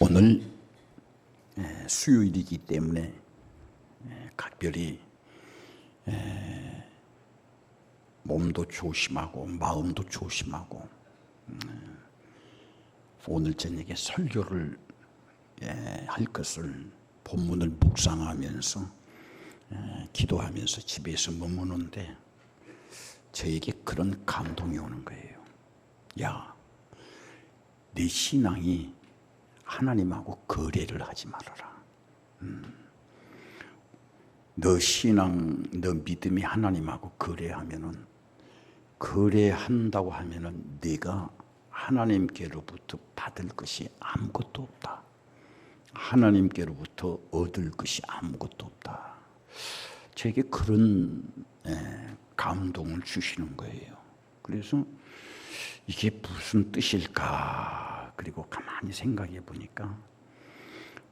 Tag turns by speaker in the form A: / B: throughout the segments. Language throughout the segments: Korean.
A: 오늘 에, 수요일이기 때문에 에, 각별히 에, 몸도 조심하고 마음도 조심하고 음, 오늘 저녁에 설교를 에, 할 것을 본문을 묵상하면서 에, 기도하면서 집에서 머무는데 저에게 그런 감동이 오는 거예요. 야, 내 신앙이 하나님하고 거래를 하지 말아라. 음. 너 신앙, 너 믿음이 하나님하고 거래하면은 거래한다고 하면은 네가 하나님께로부터 받을 것이 아무것도 없다. 하나님께로부터 얻을 것이 아무것도 없다. 저에게 그런 에, 감동을 주시는 거예요. 그래서 이게 무슨 뜻일까? 그리고 가만히 생각해 보니까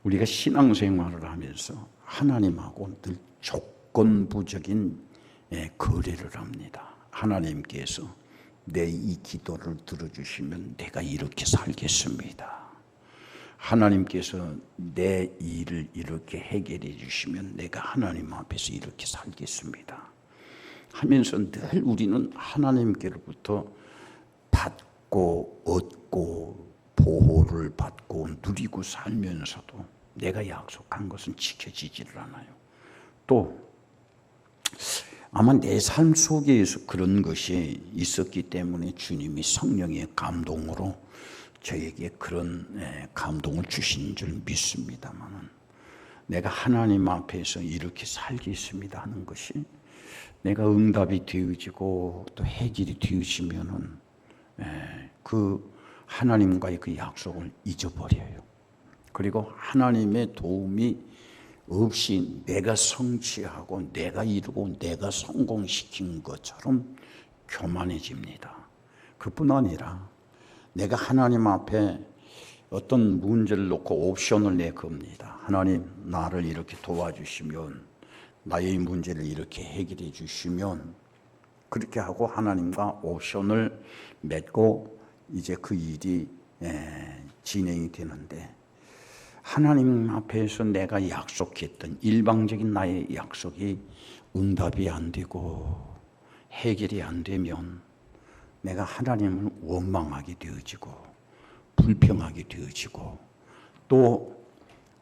A: 우리가 신앙생활을 하면서 하나님하고 늘 조건부적인 예, 거래를 합니다. 하나님께서 내 이 기도를 들어주시면 내가 이렇게 살겠습니다. 하나님께서 내 일을 이렇게 해결해 주시면 내가 하나님 앞에서 이렇게 살겠습니다. 하면서 늘 우리는 하나님께로부터 받고 얻고 보호를 받고 누리고 살면서도 내가 약속한 것은 지켜지지를 않아요. 또 아마 내 삶 속에서 그런 것이 있었기 때문에 주님이 성령의 감동으로 저에게 그런 예, 감동을 주신 줄 믿습니다만은 내가 하나님 앞에서 이렇게 살겠습니다 하는 것이 내가 응답이 되어지고 또 해결이 되어지면은 예, 그 하나님과의 그 약속을 잊어버려요. 그리고 하나님의 도움이 없이 내가 성취하고 내가 이루고 내가 성공시킨 것처럼 교만해집니다. 그뿐 아니라 내가 하나님 앞에 어떤 문제를 놓고 옵션을 내 겁니다. 하나님 나를 이렇게 도와주시면 나의 문제를 이렇게 해결해 주시면 그렇게 하고 하나님과 옵션을 맺고 이제 그 일이 진행이 되는데 하나님 앞에서 내가 약속했던 일방적인 나의 약속이 응답이 안 되고 해결이 안 되면 내가 하나님을 원망하게 되어지고 불평하게 되어지고 또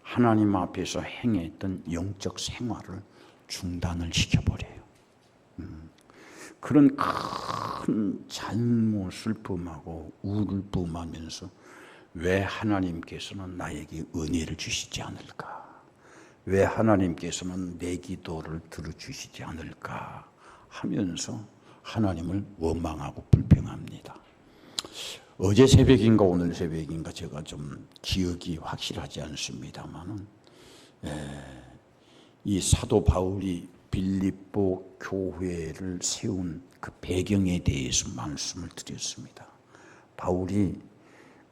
A: 하나님 앞에서 행했던 영적 생활을 중단을 시켜버려요. 음, 그런 큰 잘못을 범하고 우를 범하면서 왜 하나님께서는 나에게 은혜를 주시지 않을까? 왜 하나님께서는 내 기도를 들어주시지 않을까? 하면서 하나님을 원망하고 불평합니다. 어제 새벽인가 오늘 새벽인가 제가 좀 기억이 확실하지 않습니다만은 이 사도 바울이 빌립보 교회를 세운 그 배경에 대해서 말씀을 드렸습니다. 바울이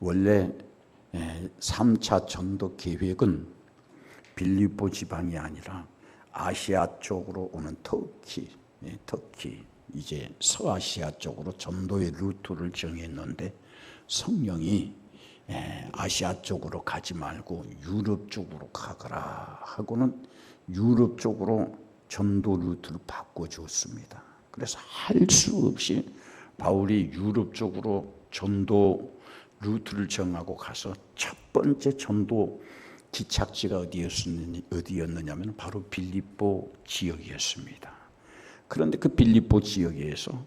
A: 원래 3차 전도 계획은 빌립보 지방이 아니라 아시아 쪽으로 오는 터키, 터키 이제 서아시아 쪽으로 전도의 루트를 정했는데 성령이 아시아 쪽으로 가지 말고 유럽 쪽으로 가거라 하고는 유럽 쪽으로 전도 루트를 바꿔주었습니다. 그래서 할 수 없이 바울이 유럽 쪽으로 전도 루트를 정하고 가서 첫 번째 전도 기착지가 어디였느냐, 어디였느냐면 바로 빌립보 지역이었습니다. 그런데 그 빌립보 지역에서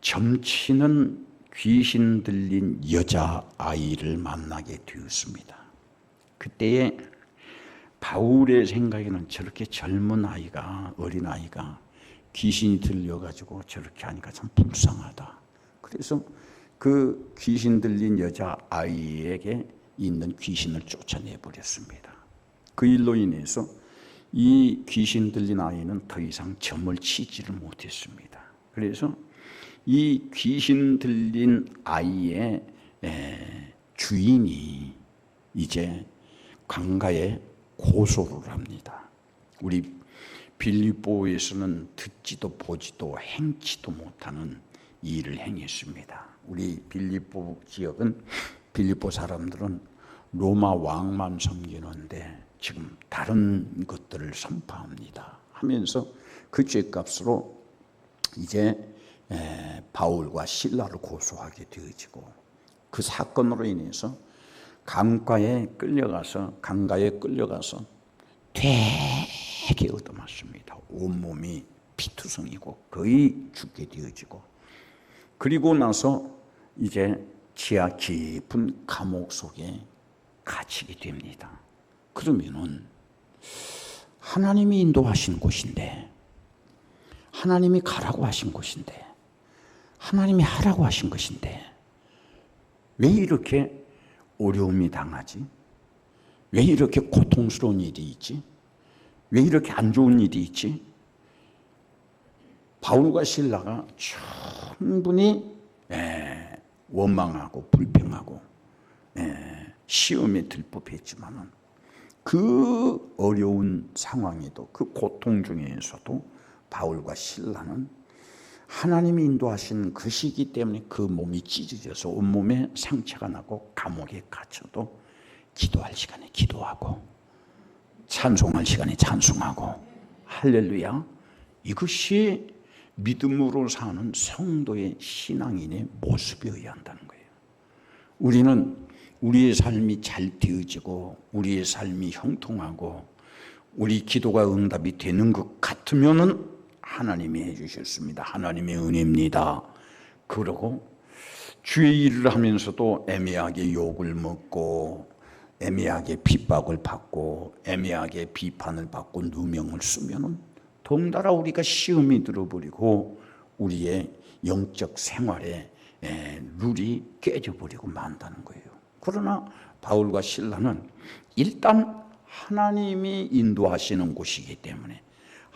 A: 점치는 귀신 들린 여자 아이를 만나게 되었습니다. 그때에 바울의 생각에는 저렇게 젊은 아이가 어린 아이가 귀신이 들려가지고 저렇게 하니까 참 불쌍하다. 그래서 그 귀신 들린 여자 아이에게 있는 귀신을 쫓아내 버렸습니다. 그 일로 인해서 이 귀신 들린 아이는 더 이상 점을 치지를 못했습니다. 그래서 이 귀신 들린 아이의 주인이 이제 강가에 고소를 합니다. 우리 빌립보에서는 듣지도 보지도 행치도 못하는 일을 행했습니다. 우리 빌립보 지역은 빌립보 사람들은 로마 왕만 섬기는데 지금 다른 것들을 선포합니다. 하면서 그 죄값으로 이제 에, 바울과 신라를 고소하게 되어지고 그 사건으로 인해서 강가에 끌려가서 강가에 끌려가서 되게 얻어맞습니다. 온몸이 피투성이고 거의 죽게 되어지고 그리고 나서 이제 지하 깊은 감옥 속에 갇히게 됩니다. 그러면은 하나님이 인도하신 곳인데 하나님이 가라고 하신 곳인데 하나님이 하라고 하신 것인데 왜 이렇게 어려움이 당하지? 왜 이렇게 고통스러운 일이 있지? 왜 이렇게 안 좋은 일이 있지? 바울과 신라가 충분히 예, 원망하고 불평하고 예, 시험에 들법했지만은 그 어려운 상황에도 그 고통 중에서도 바울과 신라는 하나님이 인도하신 그 시기 때문에 그 몸이 찢어져서 온몸에 상처가 나고 감옥에 갇혀도 기도할 시간에 기도하고 찬송할 시간에 찬송하고 할렐루야 이것이 믿음으로 사는 성도의 신앙인의 모습이어야 한다는 거예요. 우리는 우리의 삶이 잘 되어지고 우리의 삶이 형통하고 우리 기도가 응답이 되는 것 같으면은 하나님이 해주셨습니다. 하나님의 은혜입니다. 그러고 주의 일을 하면서도 애매하게 욕을 먹고 애매하게 핍박을 받고 애매하게 비판을 받고 누명을 쓰면은 덩달아 우리가 시험이 들어버리고 우리의 영적 생활에 룰이 깨져버리고 만다는 거예요. 그러나 바울과 신라는 일단 하나님이 인도하시는 곳이기 때문에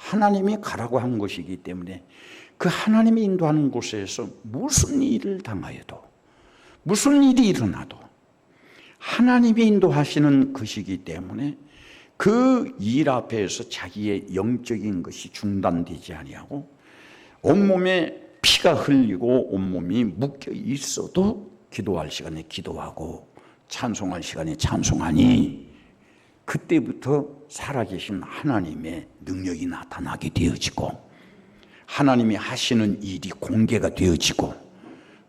A: 하나님이 가라고 한 것이기 때문에 그 하나님이 인도하는 곳에서 무슨 일을 당하여도 무슨 일이 일어나도 하나님이 인도하시는 것이기 때문에 그 일 앞에서 자기의 영적인 것이 중단되지 아니하고 온몸에 피가 흘리고 온몸이 묶여 있어도 기도할 시간에 기도하고 찬송할 시간에 찬송하니 그때부터 살아계신 하나님의 능력이 나타나게 되어지고 하나님이 하시는 일이 공개가 되어지고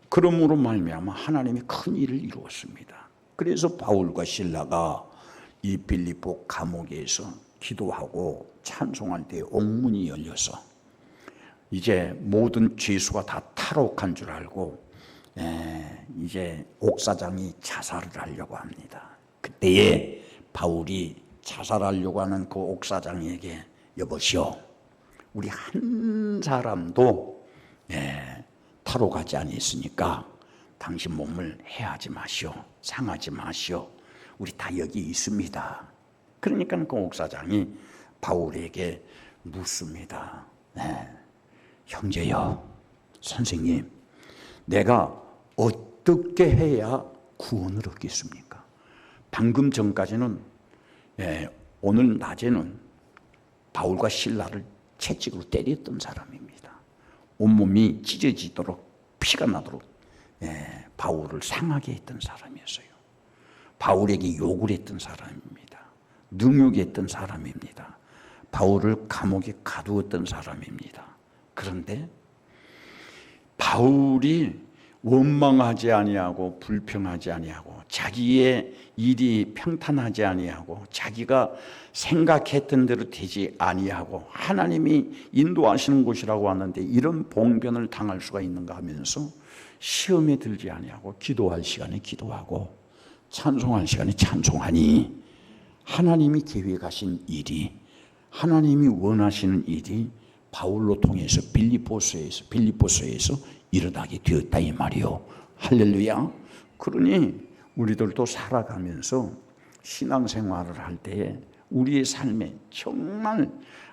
A: 그러므로 말미암아 하나님이 큰 일을 이루었습니다. 그래서 바울과 신라가 이 빌립보 감옥에서 기도하고 찬송할 때 옥문이 열려서 이제 모든 죄수가 다 탈옥한 줄 알고 이제 옥사장이 자살을 하려고 합니다. 그때에 바울이 자살하려고 하는 그 옥사장에게 여보시오, 우리 한 사람도 예, 타로 가지 않았으니까 당신 몸을 해하지 마시오, 상하지 마시오. 우리 다 여기 있습니다. 그러니까 그 옥사장이 바울에게 묻습니다. 네. 형제여, 선생님, 내가 어떻게 해야 구원을 얻겠습니까? 방금 전까지는 예, 오늘 낮에는 바울과 신라를 채찍으로 때렸던 사람입니다. 온몸이 찢어지도록 피가 나도록 예, 바울을 상하게 했던 사람이었어요. 바울에게 욕을 했던 사람입니다. 능욕했던 사람입니다. 바울을 감옥에 가두었던 사람입니다. 그런데 바울이 원망하지 아니하고 불평하지 아니하고 자기의 일이 평탄하지 아니하고 자기가 생각했던 대로 되지 아니하고 하나님이 인도하시는 곳이라고 하는데 이런 봉변을 당할 수가 있는가 하면서 시험에 들지 아니하고 기도할 시간에 기도하고 찬송할 시간에 찬송하니 하나님이 계획하신 일이 하나님이 원하시는 일이 바울로 통해서 빌리포스에서 빌리포스에서 일어나게 되었다 이 말이요. 할렐루야. 그러니 우리들도 살아가면서 신앙생활을 할 때에 우리의 삶에 정말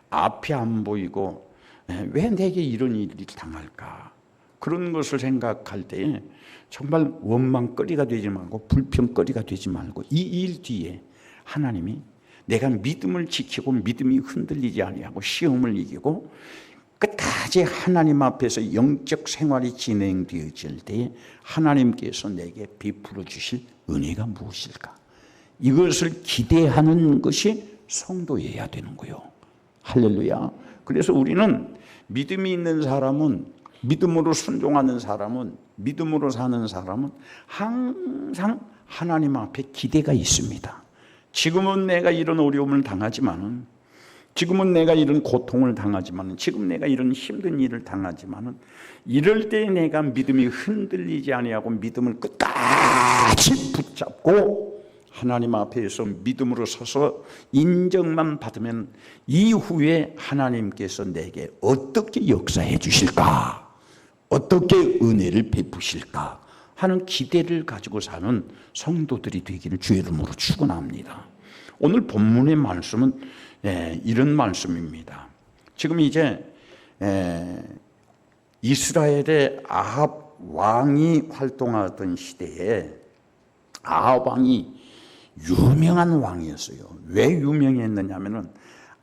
A: 앞이 안 보이고 예, 왜 내게 이런 일이 당할까 그런 것을 생각할 때에 정말 원망거리가 되지 말고 불평거리가 되지 말고 이 일 뒤에 하나님이 내가 믿음을 지키고 믿음이 흔들리지 아니하고 시험을 이기고 끝까지 하나님 앞에서 영적 생활이 진행되어질 때 하나님께서 내게 베풀어 주실 은혜가 무엇일까? 이것을 기대하는 것이 성도여야 되는 거요. 할렐루야. 그래서 우리는 믿음이 있는 사람은 믿음으로 순종하는 사람은 믿음으로 사는 사람은 항상 하나님 앞에 기대가 있습니다. 지금은 내가 이런 어려움을 당하지만은 지금은 내가 이런 고통을 당하지만은 지금 내가 이런 힘든 일을 당하지만은 이럴 때 내가 믿음이 흔들리지 아니하고 믿음을 끝까지 붙잡고 하나님 앞에서 믿음으로 서서 인정만 받으면 이후에 하나님께서 내게 어떻게 역사해 주실까? 어떻게 은혜를 베푸실까? 하는 기대를 가지고 사는 성도들이 되기를 주의 이름으로 축원합니다. 오늘 본문의 말씀은 예, 이런 말씀입니다. 지금 이제 예, 이스라엘의 아합 왕이 활동하던 시대에 아합 왕이 유명한 왕이었어요. 왜 유명했느냐면은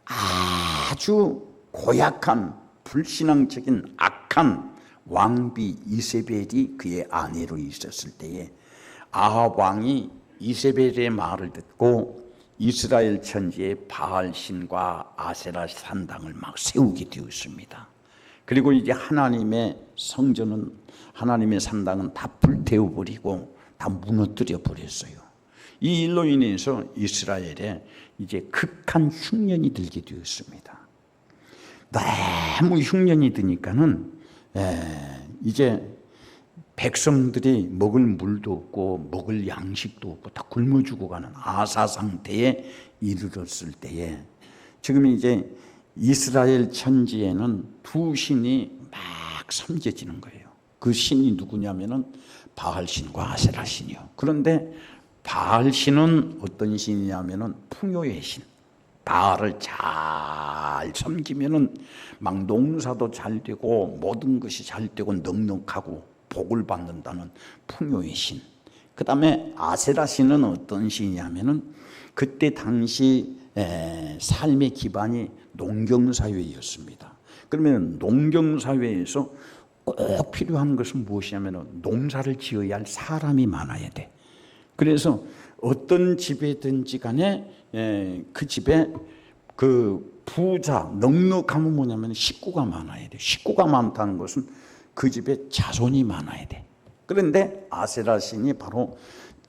A: 아주 고약한 불신앙적인 악한 왕비 이세벨이 그의 아내로 있었을 때에 아합 왕이 이세벨의 말을 듣고 이스라엘 천지에 바알 신과 아세라 산당을 막 세우게 되었습니다. 그리고 이제 하나님의 성전은 하나님의 산당은 다 불태워 버리고 다 무너뜨려 버렸어요. 이 일로 인해서 이스라엘에 이제 극한 흉년이 들게 되었습니다. 너무 흉년이 드니까는 에, 이제 백성들이 먹을 물도 없고 먹을 양식도 없고 다 굶어 죽어가는 아사 상태에 이르렀을 때에 지금 이제 이스라엘 천지에는 두 신이 막 섬겨지는 거예요. 그 신이 누구냐면은 바알 신과 아세라 신이요. 그런데 바알 신은 어떤 신이냐면은 풍요의 신. 바알을 잘 섬기면은 막 농사도 잘 되고 모든 것이 잘 되고 넉넉하고 복을 받는다는 풍요의 신. 그 다음에 아세라 신은 어떤 신이냐면은 그때 당시 삶의 기반이 농경사회였습니다. 그러면 농경사회에서 꼭 필요한 것은 무엇이냐면 농사를 지어야 할 사람이 많아야 돼. 그래서 어떤 집에든지 간에 그 집에 그 부자, 넉넉하면 뭐냐면 식구가 많아야 돼. 식구가 많다는 것은 그 집에 자손이 많아야 돼. 그런데 아세라 신이 바로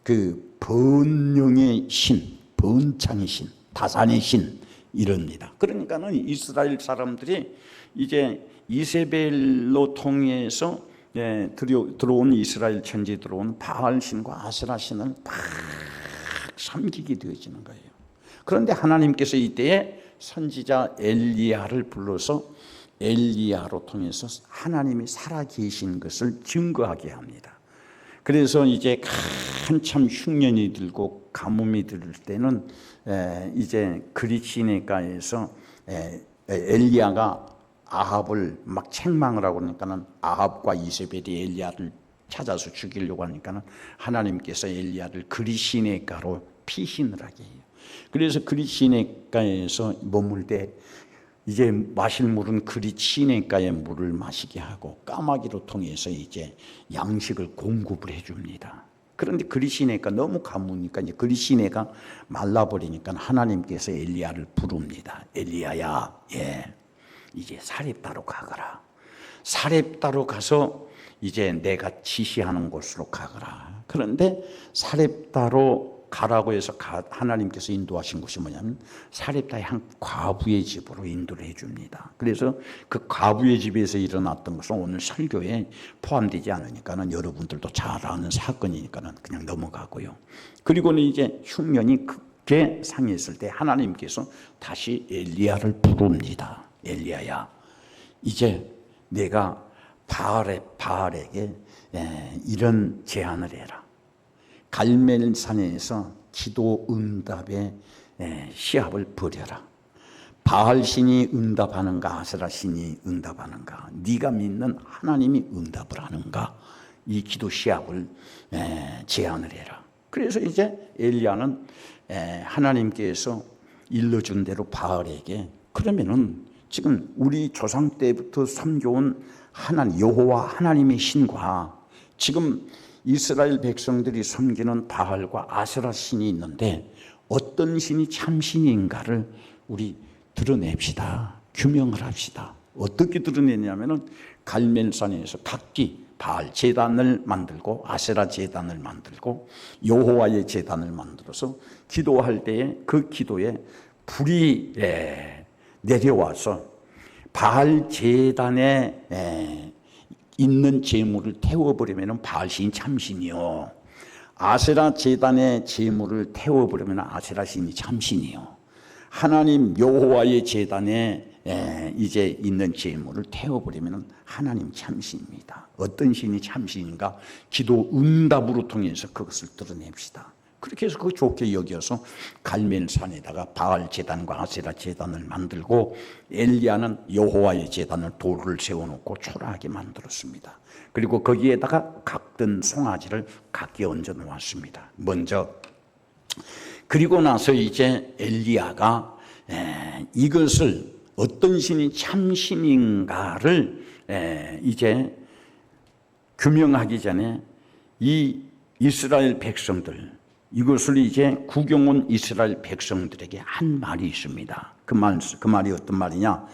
A: 그 번영의 신, 번창의 신, 다산의 신 이럽니다. 그러니까는 이스라엘 사람들이 이제 이세벨로 통해서 예, 들어온 이스라엘 천지에 들어온 바알 신과 아세라 신을 막 섬기게 되어지는 거예요. 그런데 하나님께서 이때에 선지자 엘리야를 불러서 엘리야로 통해서 하나님이 살아 계신 것을 증거하게 합니다. 그래서 이제 한참 흉년이 들고 가뭄이 들 때는 이제 그리시네가에서 엘리야가 아합을 막 책망을 하고 그러니까는 아합과 이세벨이 엘리야를 찾아서 죽이려고 하니까는 하나님께서 엘리야를 그리시네가로 피신을 하게 해요. 그래서 그리시네가에서 머물 때 이제 마실 물은 그리시네가의 물을 마시게 하고 까마귀로 통해서 이제 양식을 공급을 해줍니다. 그런데 그리시네가 너무 가무니까 이제 그리시네가 말라버리니까 하나님께서 엘리야를 부릅니다. 엘리야야, 예, 이제 사렙다로 가거라. 사렙다로 가서 이제 내가 지시하는 곳으로 가거라. 그런데 사렙다로 가라고 해서 하나님께서 인도하신 곳이 뭐냐면 사렙다의 한 과부의 집으로 인도를 해줍니다. 그래서 그 과부의 집에서 일어났던 것은 오늘 설교에 포함되지 않으니까는 여러분들도 잘 아는 사건이니까는 그냥 넘어가고요. 그리고는 이제 흉년이 크게 상했을 때 하나님께서 다시 엘리야를 부릅니다. 엘리야야, 이제 내가 바알의 바알에게 이런 제안을 해라. 갈멜산에서 기도 응답의 시합을 벌여라. 바알 신이 응답하는가 아세라 신이 응답하는가 네가 믿는 하나님이 응답을 하는가 이 기도 시합을 제안을 해라. 그래서 이제 엘리야는 하나님께서 일러준 대로 바알에게 그러면은 지금 우리 조상 때부터 섬겨온 하나님 여호와 하나님의 신과 지금 이스라엘 백성들이 섬기는 바알과 아세라 신이 있는데 어떤 신이 참 신인가를 우리 드러냅시다. 규명을 합시다. 어떻게 드러내냐면은 갈멜산에서 각기 바알 제단을 만들고 아세라 제단을 만들고 여호와의 제단을 만들어서 기도할 때에 그 기도에 불이 예, 내려와서 바알 제단에 예, 있는 재물을 태워버리면 바알 신이 참신이요. 아세라 제단의 재물을 태워버리면 아세라 신이 참신이요. 하나님 여호와의 제단에 에, 이제 있는 재물을 태워버리면 하나님 참신입니다. 어떤 신이 참신인가? 기도 응답으로 통해서 그것을 드러냅시다. 그렇게 해서 그 좋게 여겨서 갈멜산에다가 바알 제단과 아세라 제단을 만들고 엘리야는 여호와의 제단을 돌을 세워놓고 초라하게 만들었습니다. 그리고 거기에다가 각든 송아지를 각기 얹어 놓았습니다. 먼저 그리고 나서 이제 엘리야가 에, 이것을 어떤 신이 참 신인가를 에, 이제 규명하기 전에 이 이스라엘 백성들 이것을 이제 구경 온 이스라엘 백성들에게 한 말이 있습니다. 그 말, 그 말이 어떤 말이냐?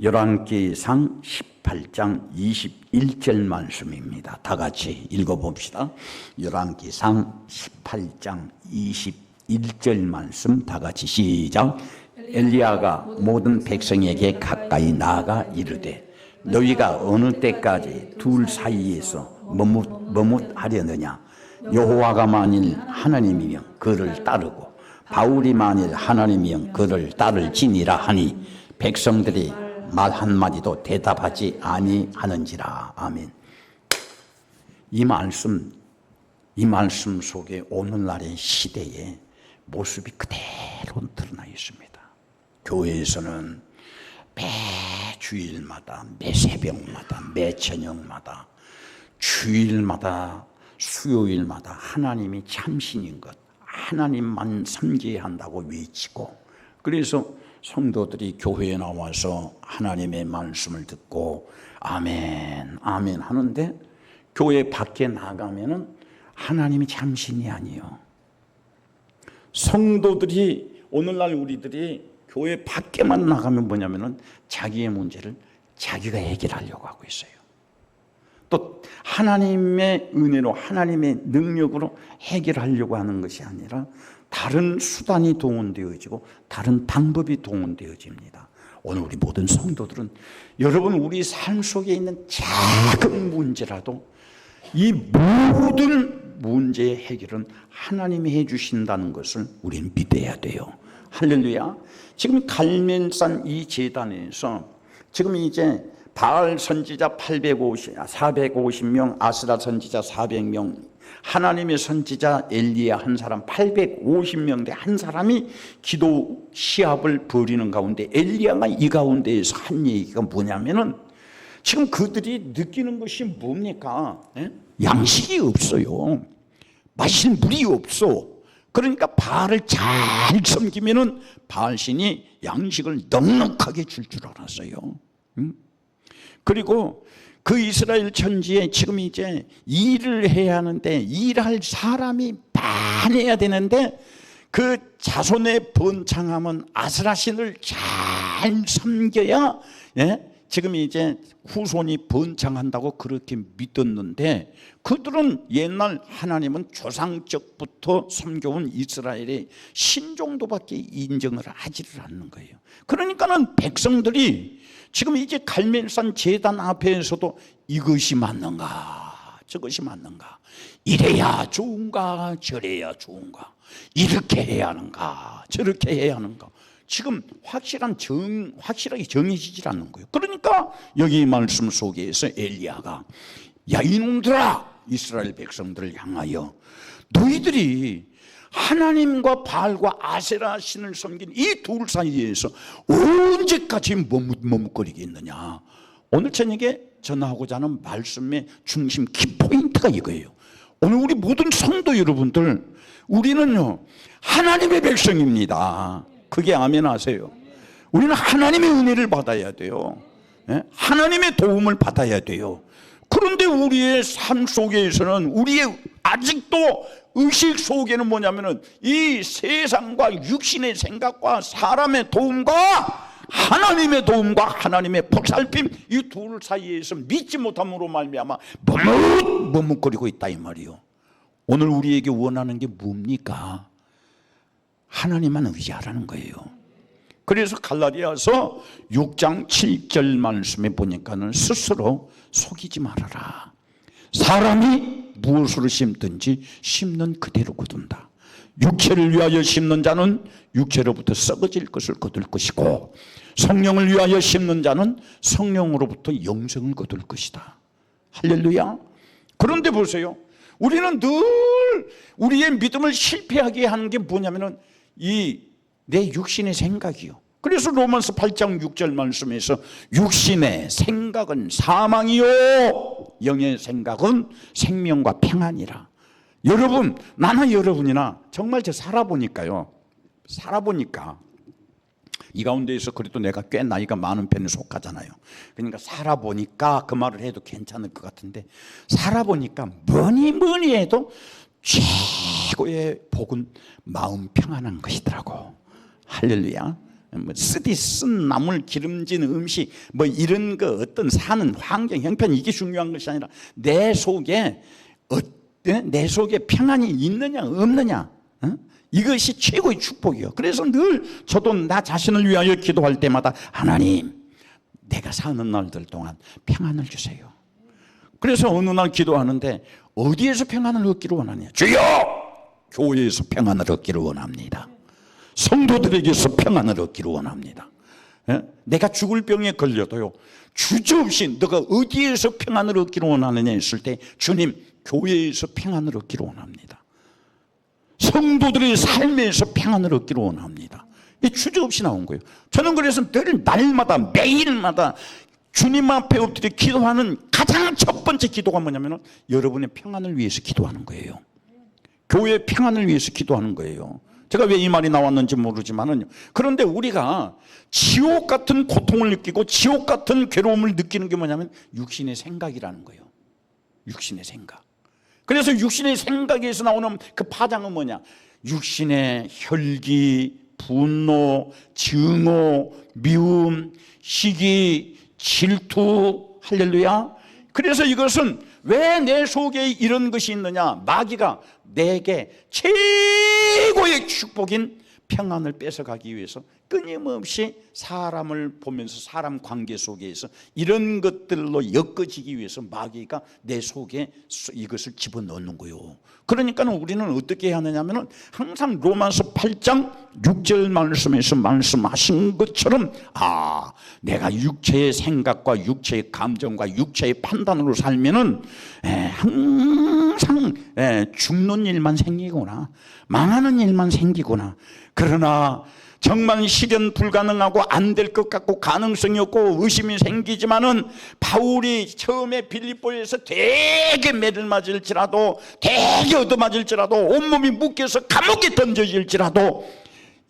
A: 열왕기상 18장 21절 말씀입니다. 다 같이 읽어봅시다. 열왕기상 18장 21절 말씀 다 같이 시작. 엘리야가 모든 백성에게 가까이 나아가 이르되 너희가 어느 때까지 둘 사이에서 머뭇 머뭇하려느냐 여호와가 만일 하나님이면 그를 따르고 바울이 만일 하나님이면 그를 따를지니라 하니 백성들이 말 한마디도 대답하지 아니하는지라. 아멘. 이 말씀 이 말씀 속에 오늘날의 시대의 모습이 그대로 드러나 있습니다. 교회에서는 매 주일마다 매 새벽마다 매 저녁마다 주일마다 수요일마다 하나님이 참신인 것 하나님만 섬겨야 한다고 외치고 그래서 성도들이 교회에 나와서 하나님의 말씀을 듣고 아멘 아멘 하는데 교회 밖에 나가면은 하나님이 참신이 아니요 성도들이 오늘날 우리들이 교회 밖에만 나가면 뭐냐면은 자기의 문제를 자기가 해결하려고 하고 있어요. 또 하나님의 은혜로 하나님의 능력으로 해결하려고 하는 것이 아니라 다른 수단이 동원되어지고 다른 방법이 동원되어집니다. 오늘 우리 모든 성도들은 여러분 우리 삶 속에 있는 작은 문제라도 이 모든 문제의 해결은 하나님이 해주신다는 것을 우리는 믿어야 돼요. 할렐루야. 지금 갈멜산 이 재단에서 지금 이제 바알 선지자 850, 450명, 아스라 선지자 400명, 하나님의 선지자 엘리야 한 사람 850명 대 한 사람이 기도 시합을 벌이는 가운데 엘리야가 이 가운데에서 한 얘기가 뭐냐면은 지금 그들이 느끼는 것이 뭡니까? 예? 양식이 없어요. 마실 물이 없어. 그러니까 바알을 잘 섬기면은 바알 신이 양식을 넉넉하게 줄 줄 알았어요. 응? 그리고 그 이스라엘 천지에 지금 이제 일을 해야 하는데 일할 사람이 많아야 되는데 그 자손의 번창함은 아스라신을 잘 섬겨야 예? 지금 이제 후손이 번창한다고 그렇게 믿었는데 그들은 옛날 하나님은 조상적부터 섬겨온 이스라엘의 신종도밖에 인정을 하지를 않는 거예요. 그러니까는 백성들이 지금 이제 갈멜산 재단 앞에서도 이것이 맞는가 저것이 맞는가? 이래야 좋은가 저래야 좋은가? 이렇게 해야 하는가 저렇게 해야 하는가? 지금 확실한 정 확실하게 정해지질 않는 거예요. 그러니까 여기 말씀 속에서 엘리야가 야 이놈들아! 이스라엘 백성들을 향하여 너희들이 하나님과 바알과 아세라 신을 섬긴 이 둘 사이에서 언제까지 머뭇, 머뭇거리겠느냐? 오늘 저녁에 전하고자 하는 말씀의 중심 키포인트가 이거예요. 오늘 우리 모든 성도 여러분들 우리는요 하나님의 백성입니다. 그게 아멘 하세요? 우리는 하나님의 은혜를 받아야 돼요. 예? 하나님의 도움을 받아야 돼요 그런데 우리의 삶 속에서는 우리의 아직도 의식 속에는 뭐냐면은 이 세상과 육신의 생각과 사람의 도움과 하나님의 도움과 하나님의 보살핌 이 둘 사이에서 믿지 못함으로 말미암아 머뭇 머뭇거리고 있다 이 말이요. 오늘 우리에게 원하는 게 뭡니까? 하나님만 의지하라는 거예요. 그래서 갈라디아서 6장 7절 말씀에 보니까는 스스로 속이지 말아라. 사람이 무엇으로 심든지 심는 그대로 거둔다. 육체를 위하여 심는 자는 육체로부터 썩어질 것을 거둘 것이고 성령을 위하여 심는 자는 성령으로부터 영생을 거둘 것이다. 할렐루야. 그런데 보세요. 우리는 늘 우리의 믿음을 실패하게 하는 게 뭐냐면은 이 내 육신의 생각이요. 그래서 로마서 8장 6절 말씀에서 육신의 생각은 사망이요 영의 생각은 생명과 평안이라. 여러분 나나 여러분이나 정말 저 살아보니까요. 살아보니까 이 가운데에서 그래도 내가 꽤 나이가 많은 편에 속하잖아요. 그러니까 살아보니까 그 말을 해도 괜찮을 것 같은데 살아보니까 뭐니 뭐니 해도 최고의 복은 마음 평안한 것이더라고. 할렐루야. 뭐 쓰디 쓴 나물 기름진 음식 뭐 이런 거 어떤 사는 환경 형편 이게 중요한 것이 아니라 내 속에 내 속에 평안이 있느냐 없느냐 어? 이것이 최고의 축복이요. 그래서 늘 저도 나 자신을 위하여 기도할 때마다 하나님 내가 사는 날들 동안 평안을 주세요. 그래서 어느 날 기도하는데 어디에서 평안을 얻기를 원하냐? 주여! 교회에서 평안을 얻기를 원합니다. 성도들에게서 평안을 얻기를 원합니다. 예? 내가 죽을 병에 걸려도요, 주저없이 너가 어디에서 평안을 얻기를 원하느냐 했을 때, 주님, 교회에서 평안을 얻기를 원합니다. 성도들의 삶에서 평안을 얻기를 원합니다. 이 주저없이 나온 거예요. 저는 그래서 늘 날마다, 매일마다 주님 앞에 엎드려 기도하는 가장 첫 번째 기도가 뭐냐면 여러분의 평안을 위해서 기도하는 거예요. 교회의 평안을 위해서 기도하는 거예요. 제가 왜 이 말이 나왔는지 모르지만은 그런데 우리가 지옥 같은 고통을 느끼고 지옥 같은 괴로움을 느끼는 게 뭐냐면 육신의 생각이라는 거예요. 육신의 생각. 그래서 육신의 생각에서 나오는 그 파장은 뭐냐? 육신의 혈기, 분노, 증오, 미움, 시기, 질투, 할렐루야. 그래서 이것은 왜 내 속에 이런 것이 있느냐? 마귀가 내게 최고의 축복인 평안을 뺏어가기 위해서 끊임없이 사람을 보면서 사람 관계 속에서 이런 것들로 엮어지기 위해서 마귀가 내 속에 이것을 집어넣는 거요. 그러니까 우리는 어떻게 하느냐면은 항상 로마서 8장 6절 말씀에서 말씀하신 것처럼 아, 내가 육체의 생각과 육체의 감정과 육체의 판단으로 살면은 에, 항 상 에, 죽는 일만 생기구나. 망하는 일만 생기구나. 그러나 정말 실현 불가능하고 안 될 것 같고 가능성이 없고 의심이 생기지만은 바울이 처음에 빌립보에서 되게 매를 맞을지라도 되게 얻어맞을지라도 온몸이 묶여서 감옥에 던져질지라도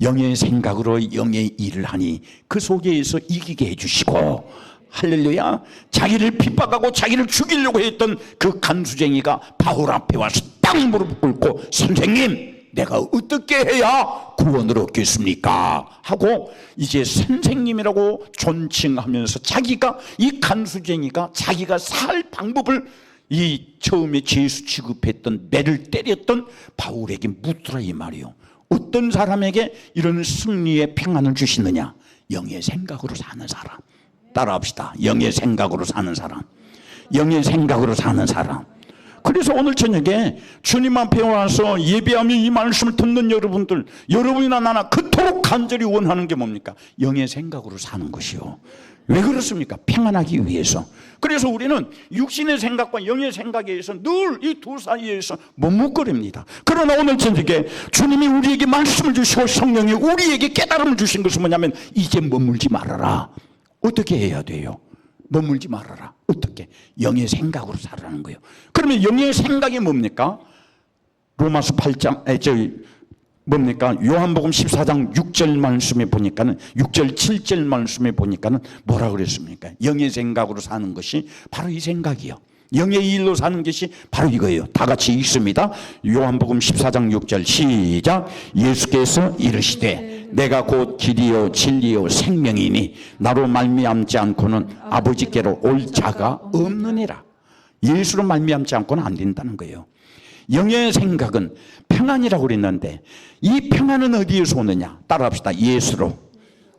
A: 영의 생각으로 영의 일을 하니 그 속에서 이기게 해주시고 할렐루야 자기를 핍박하고 자기를 죽이려고 했던 그 간수쟁이가 바울 앞에 와서 땅 무릎 꿇고 선생님 내가 어떻게 해야 구원을 얻겠습니까? 하고 이제 선생님이라고 존칭하면서 자기가 이 간수쟁이가 자기가 살 방법을 이 처음에 죄수 취급했던 매를 때렸던 바울에게 묻더라 이 말이요. 어떤 사람에게 이런 승리의 평안을 주시느냐? 영의 생각으로 사는 사람. 따라합시다. 영의 생각으로 사는 사람. 영의 생각으로 사는 사람. 그래서 오늘 저녁에 주님 앞에 와서 예배하며 이 말씀을 듣는 여러분들, 여러분이나 나나 그토록 간절히 원하는 게 뭡니까? 영의 생각으로 사는 것이요. 왜 그렇습니까? 평안하기 위해서. 그래서 우리는 육신의 생각과 영의 생각에 의해서 늘 이 두 사이에서 머뭇거립니다. 그러나 오늘 저녁에 주님이 우리에게 말씀을 주시고 성령이 우리에게 깨달음을 주신 것은 뭐냐면 이제 머물지 말아라. 어떻게 해야 돼요? 머물지 말아라. 어떻게? 영의 생각으로 살라는 거예요. 그러면 영의 생각이 뭡니까? 로마서 8장, 에, 저기, 뭡니까? 요한복음 14장 6절 말씀에 보니까는, 6절, 7절 말씀에 보니까는 뭐라 그랬습니까? 영의 생각으로 사는 것이 바로 이 생각이요. 영의 일로 사는 것이 바로 이거예요. 다 같이 읽습니다. 요한복음 14장 6절 시작. 예수께서 이르시되 내가 곧 길이요 진리요 생명이니 나로 말미암지 않고는 아버지께로 올 자가 없느니라. 예수로 말미암지 않고는 안 된다는 거예요. 영의 생각은 평안이라고 그랬는데 이 평안은 어디에서 오느냐? 따라합시다. 예수로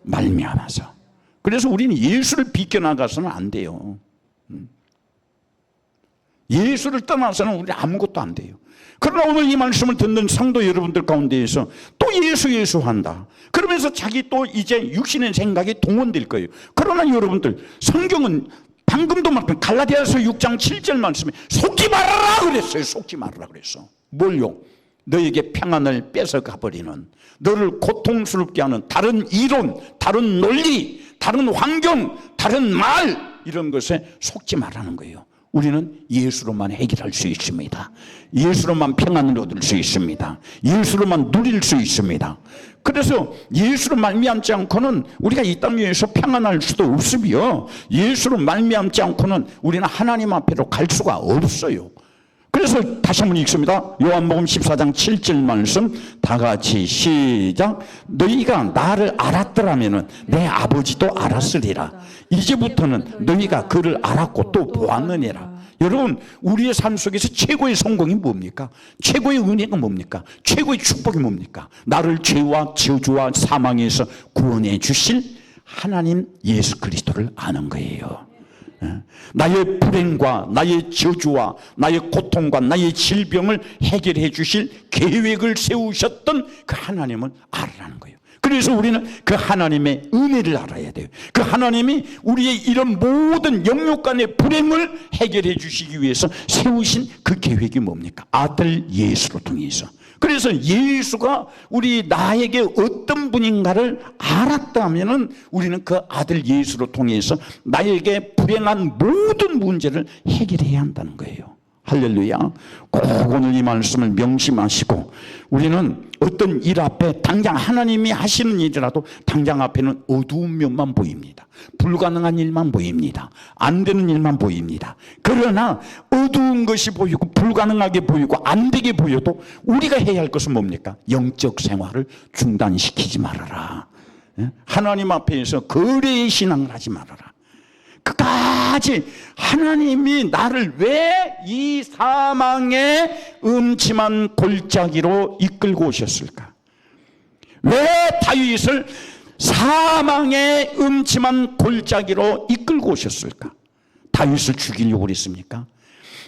A: 말미암아서. 그래서 우리는 예수를 비껴나가서는 안 돼요. 음. 예수를 떠나서는 우리 아무것도 안 돼요. 그러나 오늘 이 말씀을 듣는 성도 여러분들 가운데에서 또 예수 예수 한다. 그러면서 자기 또 이제 육신의 생각이 동원될 거예요. 그러나 여러분들 성경은 방금도 말씀 갈라디아서 6장 7절 말씀에 속지 말아라 그랬어요. 속지 말아라 그랬어. 뭘요? 너에게 평안을 뺏어가 버리는 너를 고통스럽게 하는 다른 이론, 다른 논리, 다른 환경, 다른 말 이런 것에 속지 말라는 거예요. 우리는 예수로만 해결할 수 있습니다. 예수로만 평안을 얻을 수 있습니다. 예수로만 누릴 수 있습니다. 그래서 예수로 말미암지 않고는 우리가 이 땅 위에서 평안할 수도 없으며 예수로 말미암지 않고는 우리는 하나님 앞으로 갈 수가 없어요. 그래서 다시 한번 읽습니다. 요한복음 14장 7절 말씀 다 같이 시작. 너희가 나를 알았더라면은 내 아버지도 알았으리라. 이제부터는 너희가 그를 알았고 또 보았느니라. 여러분 우리의 삶 속에서 최고의 성공이 뭡니까? 최고의 은혜가 뭡니까? 최고의 축복이 뭡니까? 나를 죄와 저주와 사망에서 구원해 주실 하나님 예수 그리스도를 아는 거예요. 예. 나의 불행과 나의 저주와 나의 고통과 나의 질병을 해결해 주실 계획을 세우셨던 그 하나님을 알아라는 거예요. 그래서 우리는 그 하나님의 은혜를 알아야 돼요. 그 하나님이 우리의 이런 모든 영육 간의 불행을 해결해 주시기 위해서 세우신 그 계획이 뭡니까? 아들 예수로 통해서. 그래서 예수가 우리 나에게 어떤 분인가를 알았다면은 우리는 그 아들 예수로 통해서 나에게 불행한 모든 문제를 해결해야 한다는 거예요. 할렐루야. 꼭 오늘 이 말씀을 명심하시고 우리는 어떤 일 앞에 당장 하나님이 하시는 일이라도 당장 앞에는 어두운 면만 보입니다. 불가능한 일만 보입니다. 안 되는 일만 보입니다. 그러나 어두운 것이 보이고 불가능하게 보이고 안 되게 보여도 우리가 해야 할 것은 뭡니까? 영적 생활을 중단시키지 말아라. 예? 하나님 앞에서 거래의 신앙을 하지 말아라. 끝까지 하나님이 나를 왜 이 사망의 음침한 골짜기로 이끌고 오셨을까? 왜 다윗을 사망의 음침한 골짜기로 이끌고 오셨을까? 다윗을 죽이려고 그랬습니까?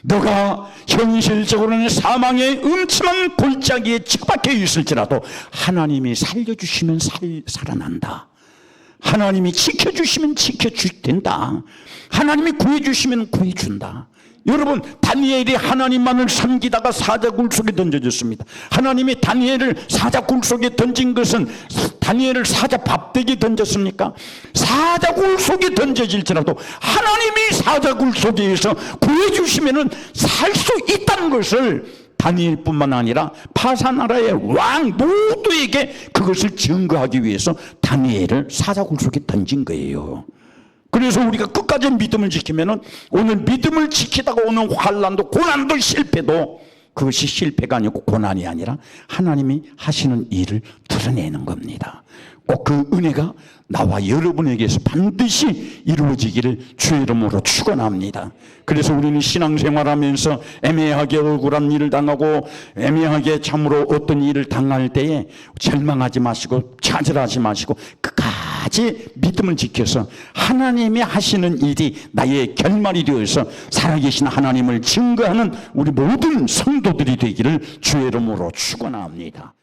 A: 너가 현실적으로는 사망의 음침한 골짜기에 직박해 있을지라도 하나님이 살려주시면 살, 살아난다. 하나님이 지켜주시면 지켜준다. 하나님이 구해주시면 구해준다. 여러분 다니엘이 하나님만을 섬기다가 사자굴 속에 던져졌습니다. 하나님이 다니엘을 사자굴 속에 던진 것은 다니엘을 사자 밥대기 던졌습니까? 사자굴 속에 던져질지라도 하나님이 사자굴 속에서 구해주시면 살 수 있다는 것을 다니엘뿐만 아니라 파사 나라의 왕 모두에게 그것을 증거하기 위해서 다니엘을 사자굴 속에 던진 거예요. 그래서 우리가 끝까지 믿음을 지키면은 오늘 믿음을 지키다가 오는 환란도 고난도 실패도 그것이 실패가 아니고 고난이 아니라 하나님이 하시는 일을 드러내는 겁니다. 꼭그 은혜가 나와 여러분에게서 반드시 이루어지기를 주의 이름으로 축원합니다. 그래서 우리는 신앙생활하면서 애매하게 억울한 일을 당하고 애매하게 참으로 어떤 일을 당할 때에 절망하지 마시고 좌절하지 마시고 끝까지 믿음을 지켜서 하나님이 하시는 일이 나의 결말이 되어서 살아계신 하나님을 증거하는 우리 모든 성도들이 되기를 주의 이름으로 축원합니다.